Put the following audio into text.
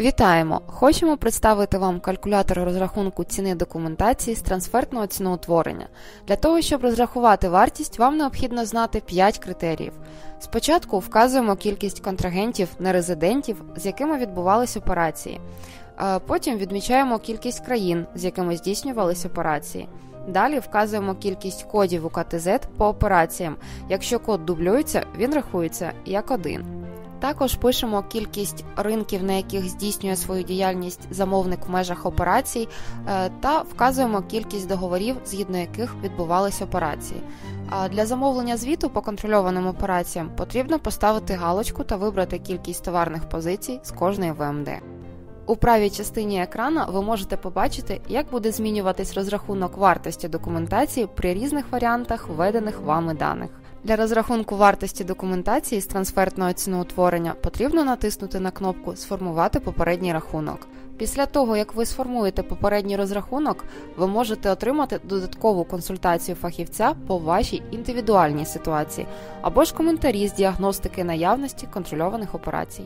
Вітаємо! Хочемо представити вам калькулятор розрахунку ціни документації з трансфертного ціноутворення. Для того, щоб розрахувати вартість, вам необхідно знати 5 критеріїв. Спочатку вказуємо кількість контрагентів, нерезидентів, з якими відбувались операції. Потім відмічаємо кількість країн, з якими здійснювались операції. Далі вказуємо кількість кодів у КТЗ по операціям. Якщо код дублюється, він рахується як один. Також пишемо кількість ринків, на яких здійснює свою діяльність замовник в межах операцій, е, та вказуємо кількість договорів, згідно яких відбувалися операції. Для замовлення звіту по контрольованим операціям потрібно поставити галочку та вибрати кількість товарних позицій з кожної ВМД. У правій частині екрана ви можете побачити, як буде змінюватись розрахунок вартості документації при різних варіантах введених вами даних. Для розрахунку вартості документації з трансфертного ціноутворення потрібно натиснути на кнопку Сформувати попередній рахунок. Після того, як ви сформуєте попередній розрахунок, ви можете отримати додаткову консультацію фахівця по вашій індивідуальній ситуації або ж коментарі з діагностики наявності контрольованих операцій.